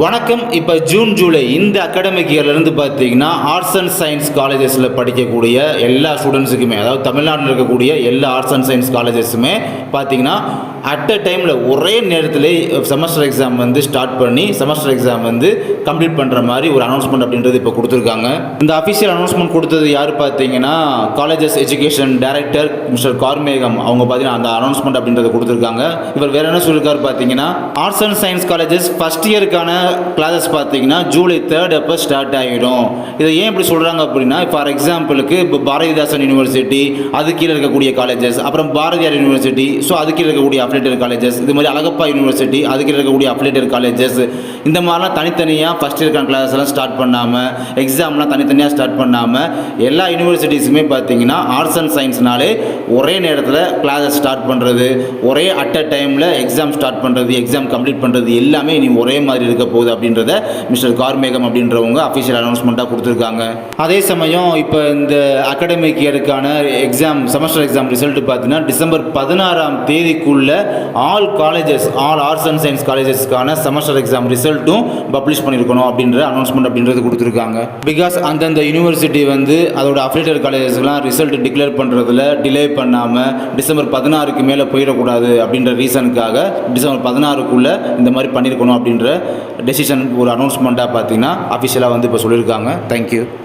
வணக்கம். இப்போ June July இந்த அகாடமிக் இயர்லேருந்து பார்த்தீங்கன்னா ஆர்ட்ஸ் அண்ட் சயின்ஸ் காலேஜஸில் படிக்கக்கூடிய எல்லா ஸ்டூடெண்ட்ஸுக்குமே அதாவது தமிழ்நாட்டில் இருக்கக்கூடிய எல்லா ஆர்ட்ஸ் அண்ட் சயின்ஸ் காலேஜஸுமே பார்த்தீங்கன்னா அட் அ டைமில் ஒரே நேரத்தில் செமஸ்டர் எக்ஸாம் வந்து ஸ்டார்ட் பண்ணி செமஸ்டர் எக்ஸாம் வந்து கம்ப்ளீட் பண்ணுற மாதிரி ஒரு அனௌன்ஸ்மெண்ட் அப்படின்றது இப்போ கொடுத்துருக்காங்க. இந்த அஃபிஷியல் அனௌன்ஸ்மெண்ட் கொடுத்தது யார் பார்த்தீங்கன்னா colleges education director mister Karmegam. அவங்க பார்த்தீங்கன்னா அந்த அனௌன்ஸ்மெண்ட் அப்படின்றத கொடுத்துருக்காங்க. இவர் வேறு என்ன சொல்லியிருக்காரு பார்த்தீங்கன்னா arts and science colleges first இயருக்கான classes பார்த்தீங்கன்னா ஜூலை தேர்ட் அப்போ ஸ்டார்ட் ஆகிடும் இதை ஏன் இப்படி சொல்கிறாங்க அப்படின்னா ஃபார் எக்ஸாம்பிளுக்கு இப்போ பாரதிதாசன் யூனிவர்சிட்டி அது கீழே இருக்கக்கூடிய காலேஜஸ் அப்புறம் பாரதியார் யூனிவர்சிட்டி ஸோ அதுக்கு இருக்கக்கூடிய அப்ளேட்டர் காலேஜஸ் இது மாதிரி அழகப்பா யூனிவர்சிட்டி அதுக்கு இருக்கக்கூடிய அப்ளேட்டர் காலேஜஸ் இந்த மாதிரிலாம் தனித்தனியாக ஃபஸ்ட் இயர்க்கான கிளாஸ் எல்லாம் ஸ்டார்ட் பண்ணாமல் எக்ஸாம்லாம் தனித்தனியாக ஸ்டார்ட் பண்ணாமல் எல்லா யூனிவர்சிட்டிஸுமே பார்த்தீங்கன்னா ஆர்ட்ஸ் அண்ட் சயின்ஸ்னாலே ஒரே நேரத்தில் கிளாஸஸ் ஸ்டார்ட் பண்ணுறது ஒரே அட் அ டைமில் எக்ஸாம் ஸ்டார்ட் பண்ணுறது எக்ஸாம் கம்ப்ளீட் பண்ணுறது எல்லாமே இனி ஒரே மாதிரி இருக்க போகுது அப்படின்றத மிஸ்டர் கார்மேகம் அப்படின்றவங்க அஃபிஷியல் அனௌன்ஸ்மெண்ட்டாக கொடுத்துருக்காங்க. அதே சமயம் இப்போ இந்த அகாடமிக் இயருக்கான எக்ஸாம் செமஸ்டர் எக்ஸாம் ரிசல்ட் பார்த்தீங்கன்னா டிசம்பர் பதினாறாம் தேதிக்குள்ள all colleges all arts and science காலேஜஸ்க்கான semester exam ரிசல்ட்டும் பப்ளிஷ் பண்ணியிருக்கணும் அப்படின்ற அனௌன்ஸ்மெண்ட் அப்படின்றது கொடுத்துருக்காங்க. பிகாஸ் அந்தந்த யூனிவர்சிட்டி வந்து அதோட அஃபிலேட்டட் காலேஜஸ்லாம் ரிசல்ட் டிக்ளேர் பண்ணுறதுல டிலே பண்ணாமல் டிசம்பர் பதினாறுக்கு மேலே போயிடக்கூடாது அப்படின்ற ரீசனுக்காக டிசம்பர் பதினாறுக்குள்ளே இந்த மாதிரி பண்ணியிருக்கணும் அப்படின்ற டெசிஷன் ஒரு அனௌன்ஸ்மெண்ட்டாக பார்த்தீங்கன்னா அஃபிஷியலாக வந்து இப்போ சொல்லியிருக்காங்க. தேங்க்யூ